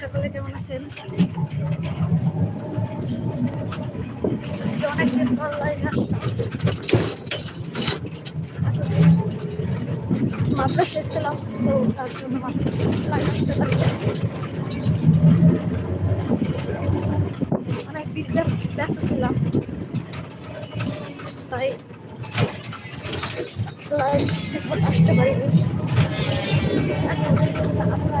সকলে কেমন আছেন? আজকে অনেকদিন পর লাইভ মাদ্রাসা এসেছিলাম তো তার জন্য লাইভ আসতে পারলাম অনেক ব্যস্ত ছিলাম। তাই লাইভ আসতে পারিনি। আমরা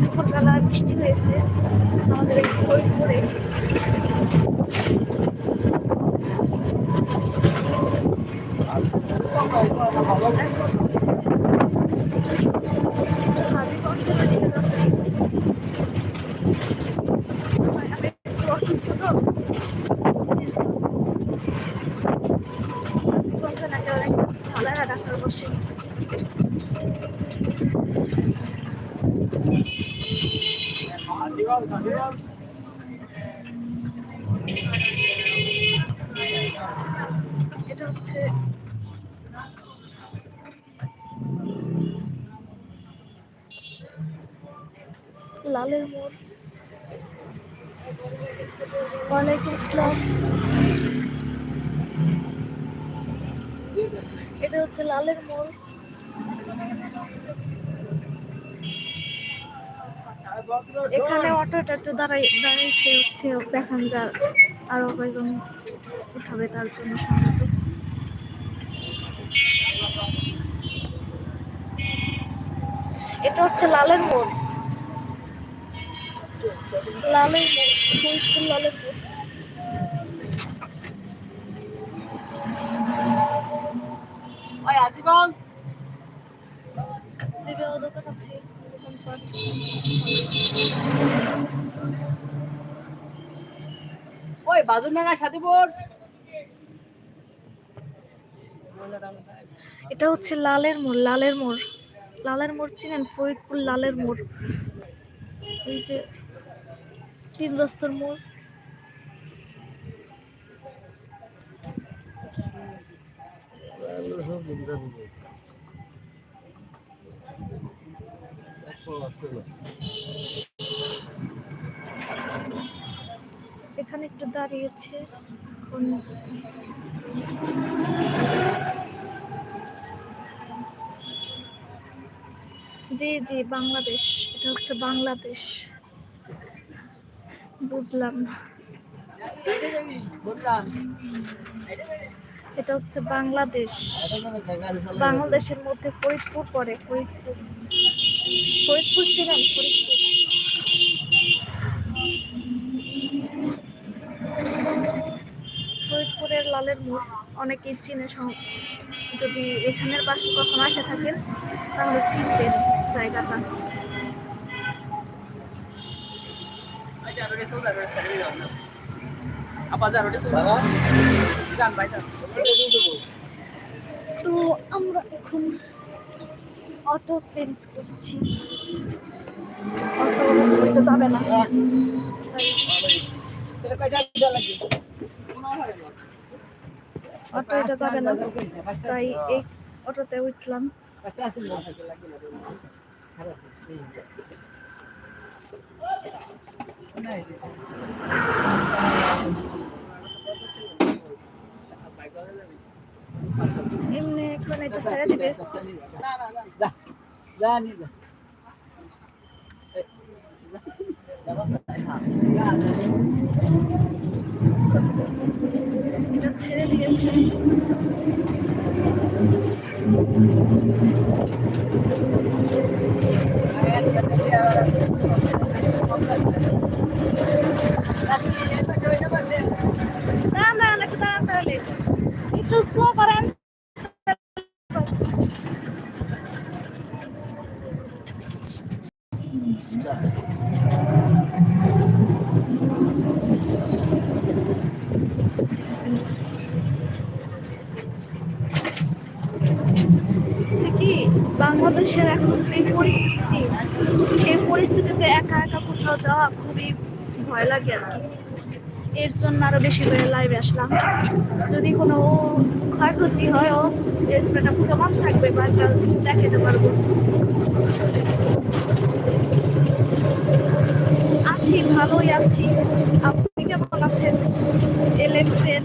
দুপুরবেলা বৃষ্টি হয়েছে। আমাদের এই ফরিদপুরে এখন হচ্ছে এটা হচ্ছে লালের মোড়। ওয়ালাইকুম আসসালাম। এটা হচ্ছে লালের মোড়। এখানে অটো টাটো দাঁড়াই দাঁড়াইছে হচ্ছে প্যাসেঞ্জার আরও কয়েকজন উঠাবে তার জন্য এটা হচ্ছে লালের মোড়। লালের মোড় লালের মোড়। ওই বাজু মেঘা সাথে এটা হচ্ছে লালের মোড় লালের মোড়। লালের মোড় চিনেন? ফরিদপুর লালের মোড়। এই যে তিন রাস্তার মোড়। এখানে একটু দাঁড়িয়েছে, এখন জি জি, বাংলাদেশ, এটা হচ্ছে বাংলাদেশ। বুঝলাম এটা হচ্ছে বাংলাদেশ। বাংলাদেশের মধ্যে ফরিদপুর পড়ে, ফরিদপুর। ফরিদপুর ছিলেন ফরিদপুর। লালের মোড় অনেকেই চিনে যদি এখানের পাশে কখনো আসে থাকেন, তাহলে চিনবেন জায়গাটা। তো আমরা এখন অটো চেঞ্জ করছি। অটো যাবে না তাই এটা কয়টা দিতে লাগে অটো এটা যাবে না। তাই এই অটোতে উঠলাম। মনে এমনি এখন এটা ছেড়ে দিবে। এটা ছেড়ে দিয়েছে। দাঁড়ান দাঁড়ান একটু দাঁড়ান তাহলে একটু স্লো করেন হচ্ছে কি বাংলাদেশের এখন যে পরিস্থিতি, সেই পরিস্থিতিতে একা একা কোথাও যাওয়া খুবই ভয় লাগে আর এর জন্য আরও বেশি করে লাইভে আসলাম। যদি কোনো ক্ষয়ক্ষতি হয়, ও এর একটা প্রমাণ থাকবে বা একটা দেখাতে পারব। আছি, ভালোই আছি আপনি কেমন আছেন এলেভেন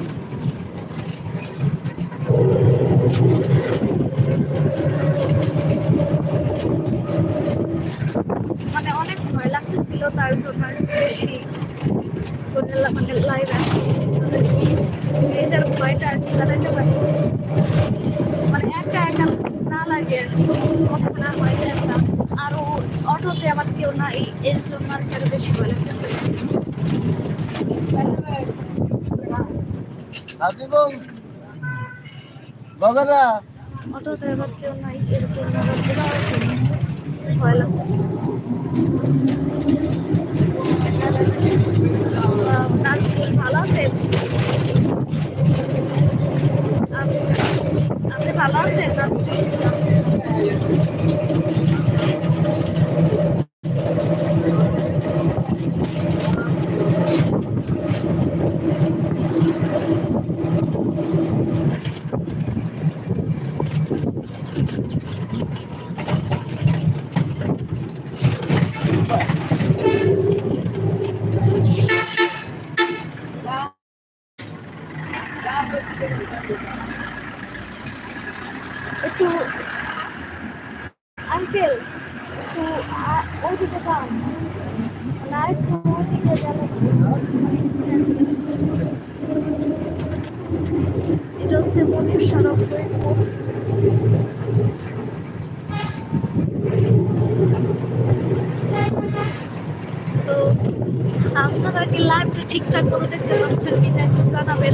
মানে অনেক ভয় লাগতেছিল তার জন্য আর একটু বেশি করে লা- মানে লাইভ আসছি এই যার ভয়টা আর কি কাটাতে পারি মানে একা না লাগে না হয় যে একটা আরও অটোতে আমার কেউ নাই এর জন্য আর কি বেশি ভয় লাগতেছে। অটোতে কেউ নাই এর জন্য ভয় লাগতেছে। নাজমুল ভালো আপ- আপনি ভালো আছেন নাজমুল? একটু আঙ্কেল একটু ওইদিকে যান না একটু ওইদিকে আছে। এটা হচ্ছে মজিব সড়ক তো আপনারা কি লাইভটা ঠিকঠাক করে দেখতে পাচ্ছেন কিনা একটু জানাবেন